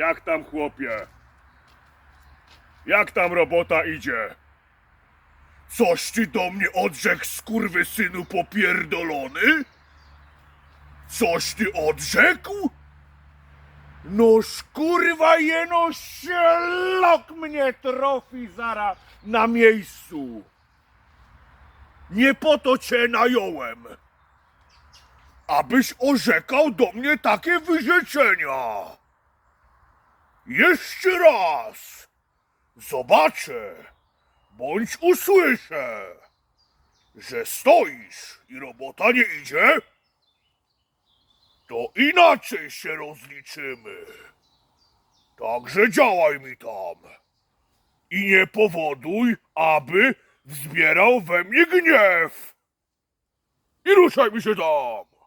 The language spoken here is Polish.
Jak tam chłopie? Jak tam robota idzie? Coś ty do mnie odrzekł, synu popierdolony? Coś ty odrzekł? Noż kurwa jeno ślok mnie trofi zara na miejscu. Nie po to cię nająłem. Abyś orzekał do mnie takie wyrzeczenia. Jeszcze raz. Zobaczę, bądź usłyszę, że stoisz i robota nie idzie, to inaczej się rozliczymy. Także działaj mi tam. I nie powoduj, aby wzbierał we mnie gniew. I ruszaj mi się tam.